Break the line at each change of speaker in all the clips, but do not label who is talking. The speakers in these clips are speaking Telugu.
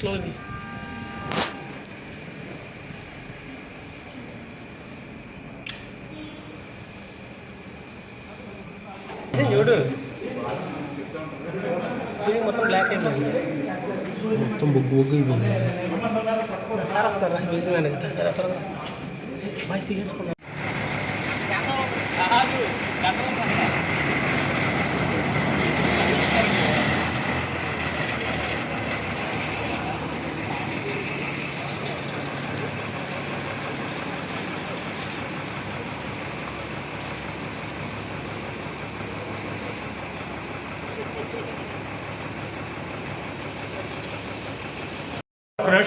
స్లోలీ చూడు సీలింగ్ మొత్తం బ్లాక్ అయిపోయింది
మొత్తం బొగ్గు బొగ్గు అయిపోయింది.
సార్ వస్తారా బిజినెస్ మేనేజర్ బాయ్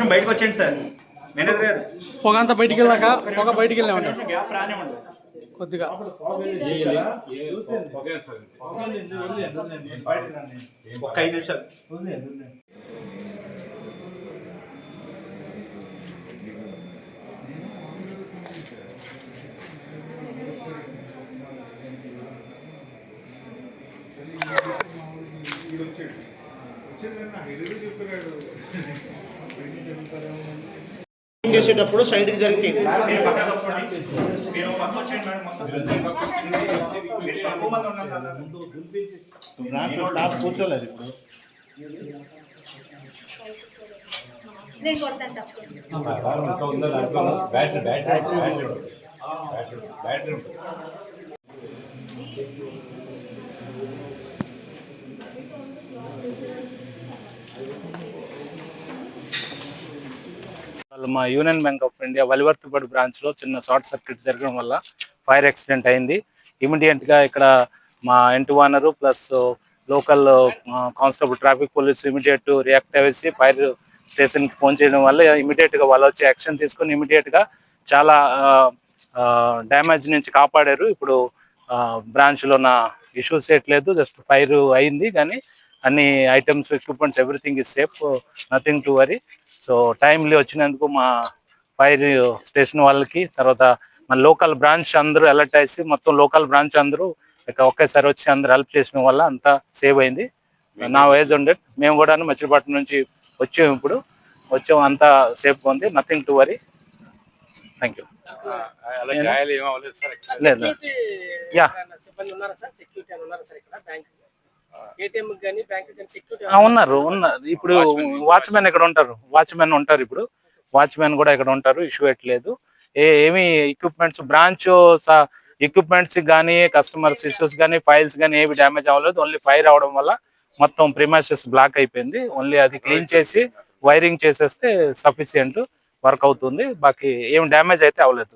నిమిషం బయటకు వచ్చేయండి సార్. మేనేజర్ గారు.
పొగ అంతా బయటికి వెళ్ళాక పొగ బయటికి వెళ్ళామండి.
కొంచెం గ్యాప్ రానివ్వండి.
కొద్దిగా.
ఒక్క ఐదు నిమిషాలు.
చేసేటప్పుడు సైడ్కి జరిగి
మీరు కదా.
దాంట్లో స్టాఫ్ కూర్చోలేదు ఇప్పుడు
నేను కొడతాను తప్పకుండా
వాళ్ళు మా యూనియన్ బ్యాంక్ ఆఫ్ ఇండియా వలివర్తిపడి బ్రాంచ్లో చిన్న షార్ట్ సర్క్యూట్ జరగడం వల్ల ఫైర్ యాక్సిడెంట్ అయింది. ఇమీడియట్గా ఇక్కడ మా ఇంటి owner plus local constable traffic police immediate react అయ్యేసి fire స్టేషన్కి ఫోన్ చేయడం వల్ల ఇమీడియట్గా వాళ్ళు వచ్చి యాక్షన్ తీసుకొని ఇమీడియట్గా చాలా డ్యామేజ్ నుంచి కాపాడారు. ఇప్పుడు బ్రాంచ్లో నా ఇష్యూస్ చేయట్లేదు. జస్ట్ ఫైర్ అయింది. కానీ అన్ని items equipments everything is safe nothing to worry so timely వచ్చినందుకు మా ఫైర్ స్టేషన్ వాళ్ళకి తర్వాత మన లోకల్ బ్రాంచ్ అందరూ అలర్ట్ అయ్యి మొత్తం లోకల్ బ్రాంచ్ అందరూ ఇక ఒకేసారి వచ్చి అందరూ హెల్ప్ చేసిన వల్ల అంతా సేవ్ అయింది. నా వేజ్ ఉండే మేము కూడా మచిలీపట్నం నుంచి వచ్చాము ఇప్పుడు. వచ్చాము అంతా సేఫ్ ఉంది nothing to worry thank you. Yeah.
సిబ్బంది ఉన్నారా సార్ సెక్యూరిటీ అని ఉన్నారా సార్ ఇక్కడ బ్యాంక్ ఏటీఎం కానీ బ్యాంక్ కానీ సెక్యూరిటీ
ఆ, ఉన్నారు ఉన్నారు. ఇప్పుడు వాచ్మెన్ ఇక్కడ ఉంటారు? వాచ్మెన్ ఉంటారు ఇప్పుడు. వాచ్మెన్ కూడా ఇక్కడ ఉంటారు? ఇష్యూ ఎట్లేదు ఏ ఏమి ఎక్విప్మెంట్స్ బ్రాంచ్ ఎక్విప్మెంట్స్ కానీ కస్టమర్స్ ఇష్యూస్ కానీ ఫైల్స్ కానీ ఏవి డ్యామేజ్ అవ్వలేదు. ఓన్లీ ఫైర్ అవడం వల్ల మొత్తం ప్రిమైసెస్ బ్లాక్ అయిపోయింది. ఓన్లీ అది క్లీన్ చేసి వైరింగ్ చేసేస్తే సఫిషియంట్ వర్క్ అవుతుంది. బాకీ ఏం డ్యామేజ్ అయితే అవ్వలేదు.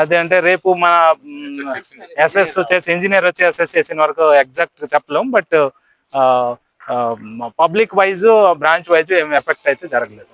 అదే అంటే రేపు మన ఎస్ఎస్ వచ్చేసి ఇంజనీర్ వచ్చి ఎస్ఎస్ చేసిన వరకు ఎగ్జాక్ట్ చెప్పలేం but public wise branch wise ఏమి ఎఫెక్ట్ అయితే జరగలేదు.